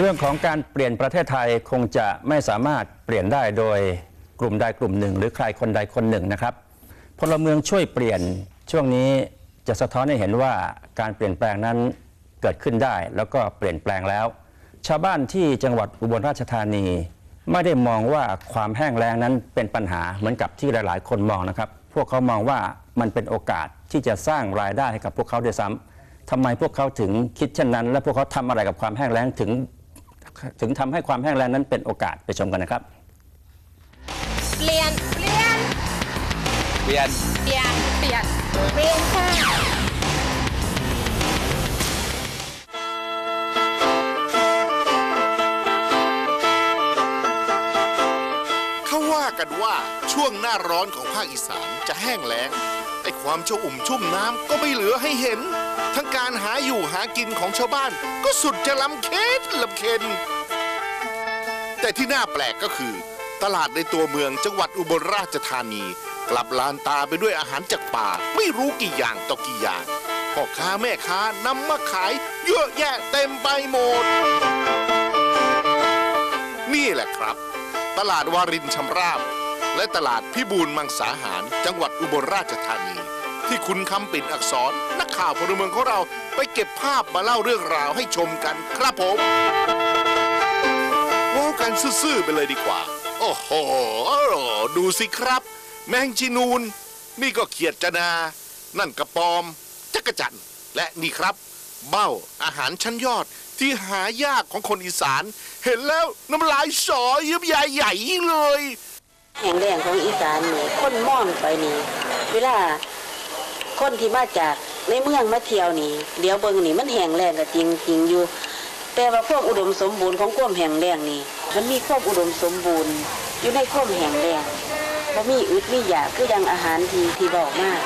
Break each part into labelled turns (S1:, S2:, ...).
S1: เรื่องของการเปลี่ยนประเทศไทยคงจะไม่สามารถเปลี่ยนได้โดยกลุ่มใดกลุ่มหนึ่ง หรือใครคนใดคนหนึ่งนะครับพลเมืองช่วยเปลี่ยนช่วงนี้จะสะท้อนให้เห็นว่าการเปลี่ยนแปลงนั้นเกิดขึ้นได้ แล้วก็เปลี่ยนแปลงแล้ว ชาวบ้านที่จังหวัดอุบลราชธานี ไม่ได้มองว่าความแห้งแล้งนั้นเป็นปัญหาเหมือนกับที่หลาย ๆ คนมองนะครับ พวกเขามองว่ามันเป็นโอกาสที่จะสร้างรายได้ให้กับพวกเขาด้วยซ้ำทำไมพวกเขาถึงคิดเช่นนั้น และพวกเขาทำอะไรกับความแห้งแล้งถึง ถึงทำให้ความแห้งแล้งนั้นเป็นโอกาสไปชมกันนะครับ
S2: เปลี่ยน เปลี่ยน
S3: เปลี่ยน
S2: เปลี่ยน เปลี่ยน เปลี่ยนค่ะ
S4: เขาว่ากันว่าช่วงหน้าร้อนของภาคอีสานจะแห้งแล้งไอ้ความชุ่มชุ่มน้ำก็ไม่เหลือให้เห็น ทั้งการหาอยู่หากินของชาวบ้านก็สุดจะลำเค็นลำเค็น แต่ที่น่าแปลกก็คือ ตลาดในตัวเมืองจังหวัดอุบลราชธานี กลับลานตาไปด้วยอาหารจากป่า ไม่รู้กี่อย่างต่อกี่อย่างพ่อค้าแม่ค้านำมาขาย เยอะแยะเต็มไปหมด นี่แหละครับ ตลาดวารินชำราบ และตลาดพิบูลมังสาหาร จังหวัดอุบลราชธานี ที่คุณคำปิ่นอักษร นักข่าวพลเมืองของเราไปเก็บภาพมาเล่าเรื่องราวให้ชมกันครับผม กันซื่อๆไปเลยดีกว่า โอ้โห ดูสิครับ แมงจีนูน นี่ก็เขียดจนา นั่นกระปอม จักจันและนี่ครับ เบ้าอาหารชั้นยอดที่หายากของคนอีสาน เห็นแล้วน้ำลายสอยิบใหญ่เลย
S5: แห่งแรงของอีสานนี่คนมองไปนี่เวลาคนที่มาจากในเมืองมาเที่ยวนี่เดี๋ยวเบิงนี่มันแห่งแรงก็จริงจริงอยู่ แต่ว่าความอุดมสมบูรณ์ของควมแห่งแรงนี่ มันมีความอุดมสมบูรณ์ อยู่ในความแห่งแรงบ่มีอึดมีอยากคืออยังอาหารทีที่บอกมาก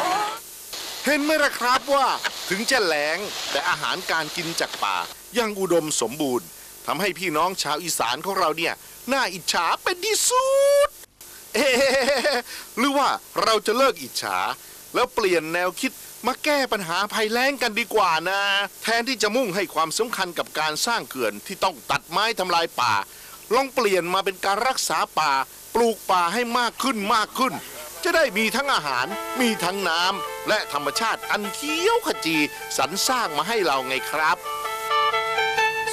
S4: เห็นไหมล่ะครับว่าถึงจะแล้งแต่อาหารการกินจากป่ายังอุดมสมบูรณ์ทำให้พี่น้องชาวอีสานของเราเนี่ยน่าอิจฉาเป็นที่สุดเอ๊หรือว่าเราจะเลิกอิจฉา แล้วเปลี่ยนแนวคิดมาแก้ปัญหาภัยแล้งกันดีกว่านะ แทนที่จะมุ่งให้ความสำคัญกับการสร้างเขื่อนที่ต้องตัดไม้ทำลายป่า ลองเปลี่ยนมาเป็นการรักษาป่า ปลูกป่าให้มากขึ้นมากขึ้น จะได้มีทั้งอาหาร มีทั้งน้ำและธรรมชาติอันเขียวขจีสรรสร้างมาให้เราไงครับ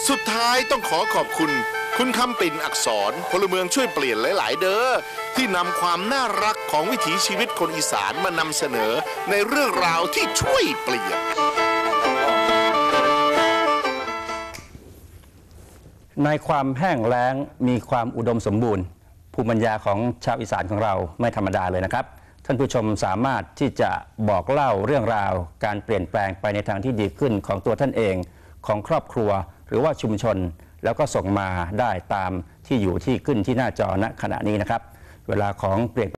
S4: สุดท้ายต้องขอขอบคุณ คุณคำปิ่นอักษรพลเมืองช่วยเปลี่ยนหลาย ๆ เด้อที่นำความน่ารักของวิถีชีวิตคนอีสานมานำเสนอในเรื่องราวที่ช่วยเปลี่ยน
S1: ในความแห้งแล้งมีความอุดมสมบูรณ์ ภูมิปัญญาของชาวอีสานของเราไม่ธรรมดาเลยนะครับ ท่านผู้ชมสามารถที่จะบอกเล่าเรื่องราว การเปลี่ยนแปลงไปในทางที่ดีขึ้นของตัวท่านเองของครอบครัวหรือว่าชุมชน แล้วก็ส่งมาได้ตามที่อยู่ที่ขึ้นที่หน้าจอณขณะนี้นะครับ เวลาของเปลี่ยน